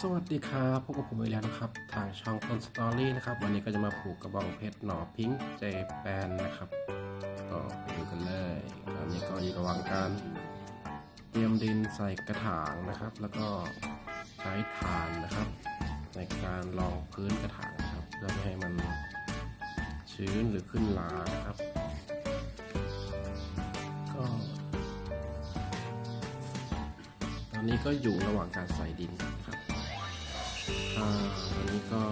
สวัสดีครับพบกับผมอีกแล้วนะครับ ทางช่องต้นสตอรี่นะครับ วันนี้ก็จะมาปลูกกระบองเพชรหน่อพิงค์เจแปนนะครับ ก็ไปดูกันเลยตอนนี้ก็อยู่ระหว่างการเตรียมดินใส่กระถางนะครับ แล้วก็ใช้ถ่านนะครับ ในการรองพื้นกระถางนะครับ เพื่อไม่ให้มันชื้นหรือขึ้นลานะครับ ก็ตอนนี้ก็อยู่ระหว่างการใส่ดินครับ อ่าตอนนี้ก็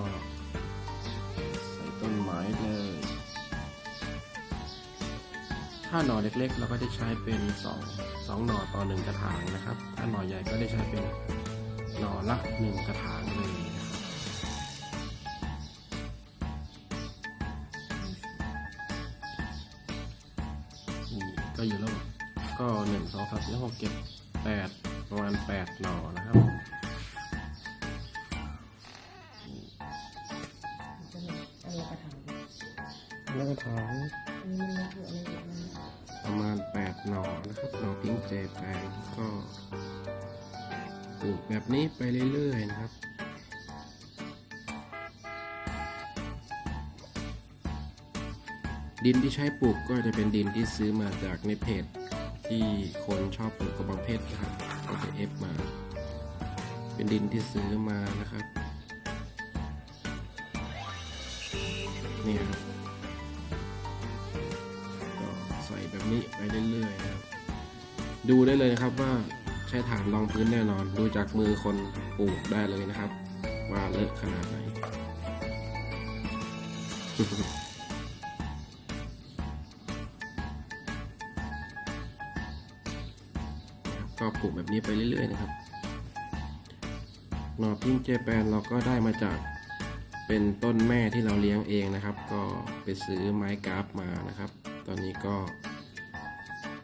ใส่ต้นไม้เลย ถ้าหน่อเล็กๆ เราก็จะใช้เป็นสองสองหน่อต่อหนึ่งกระถางนะครับ ถ้าหน่อใหญ่ก็ได้ใช้เป็นหน่อละหนึ่งกระถางเลยนี่ก็อยู่แล้วก็หนึ่งสองสามสี่ห้าหกเจ็ดแปดประมาณแปดหน่อนะครับ กระถางแล้วกระถางอันนี้มันเล็กอยู่อันนี้เล็กมันประมาณแปดหน่อนะครับหน่อพิงเจแปนก็ปลูกแบบนี้ไปเรื่อยๆนะครับดินที่ใช้ปลูกก็จะเป็นดินที่ซื้อมาจากในเพจที่คนชอบปลูกกระบองเพชรนะครับ ก็จะเอฟมา เป็นดินที่ซื้อมานะครับ นี่ครับก็ใส่แบบนี้ไปเรื่อยๆนะครับดูได้เลยนะครับว่าใช้ฐานรองพื้นแน่นอน ดูจากมือคนปลูกได้เลยนะครับ ว่าเลอะขนาดไหนก็ปลูกแบบนี้ไปเรื่อยๆนะครับหน่อพิ้งเจแปนเราก็ได้มาจาก เป็นต้นแม่ที่เราเลี้ยงเองนะครับ ก็ไปซื้อไม้กราฟมานะครับ ตอนนี้ก็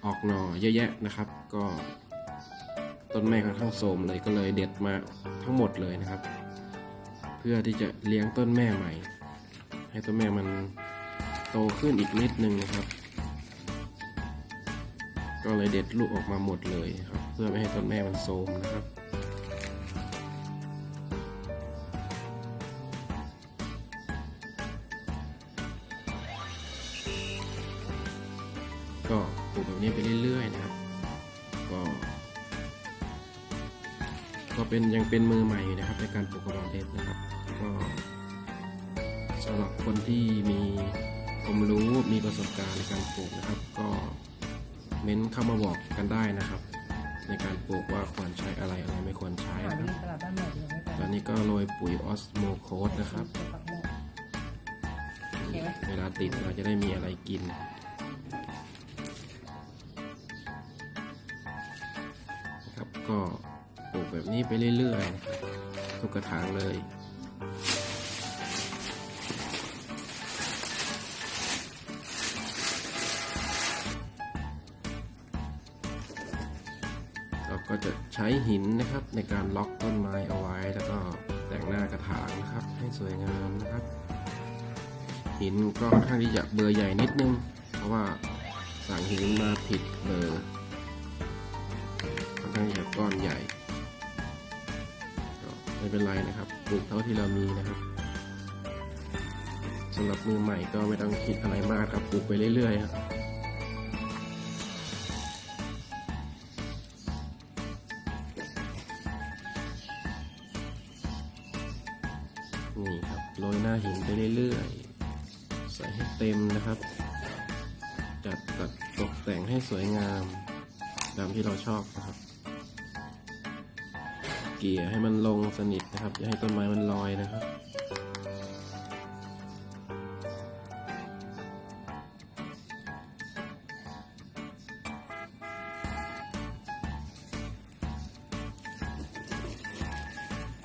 ออกหน่อเยอะแยะนะครับ ก็ต้นแม่ค่อนข้างโทมเลยก็เลยเด็ดมาทั้งหมดเลยนะครับ เพื่อที่จะเลี้ยงต้นแม่ใหม่ ให้ต้นแม่มันโตขึ้นอีกนิดนึงนะครับ ก็เลยเด็ดลูกออกมาหมดเลยครับ เพื่อไม่ให้ต้นแม่มันโทมนะครับ ก็ปลูกแบบนี้ไปเรื่อยๆนะครับ ก็ ก็เป็นยังเป็นมือใหม่อยู่นะครับ ในการปลูกกระบองเพชรนะครับ ก็สำหรับคนที่มีความรู้มีประสบการณ์ในการปลูกนะครับ ก็เม้นเข้ามาบอกกันได้นะครับ ในการปลูกว่าควรใช้อะไรอะไรไม่ควรใช้ถามนะคที่รับตลาดบ้านใหม่ดีไหมตอนนี้ก็โรยปุ๋ยออสโมโคสนะครับปักหมุดเห็นไหมเวลาติดเราจะได้มีอะไรกิน ก็ปลูกแบบนี้ไปเรื่อยๆนะครับทุกกระถางเลยเราก็จะใช้หินนะครับในการล็อกต้นไม้เอาไว้ แล้วก็แต่งหน้ากระถางนะครับ ให้สวยงามนะครับ หินก็ค่อนข้างที่จะเบอร์ใหญ่นิดนึง เพราะว่าสั่งหินมาผิดเบอร์ ข้างจะก้อนใหญ่ก็ไม่เป็นไรนะครับปลูกเท่าที่เรามีนะครับสำหรับมือใหม่ก็ไม่ต้องคิดอะไรมากครับปลูกไปเรื่อยๆครับนี่ครับโรยหน้าหินไปเรื่อยๆ ใส่ให้เต็มนะครับ จัดตัดตกแต่งให้สวยงาม ตามที่เราชอบนะครับ เกี่ยให้มันลงสนิทนะครับ อย่าให้ต้นไม้มันลอยนะครับ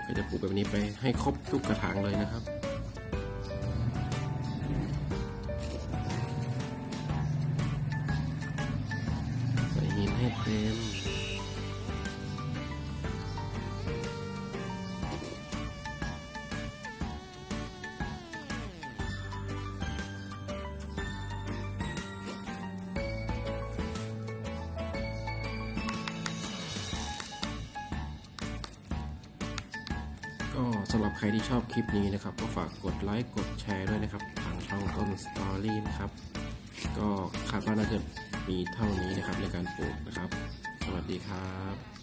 ก็จะปลูกแบบนี้ไปให้ครบทุกกระถางเลยนะครับ ก็สำหรับใครที่ชอบคลิปนี้นะครับ ก็ฝากกดไลค์กดแชร์ด้วยนะครับ ทางช่องต้นสตอรี่นะครับ ก็คาดว่าน่าจะมีเท่านี้นะครับในการปลูกนะครับ สวัสดีครับ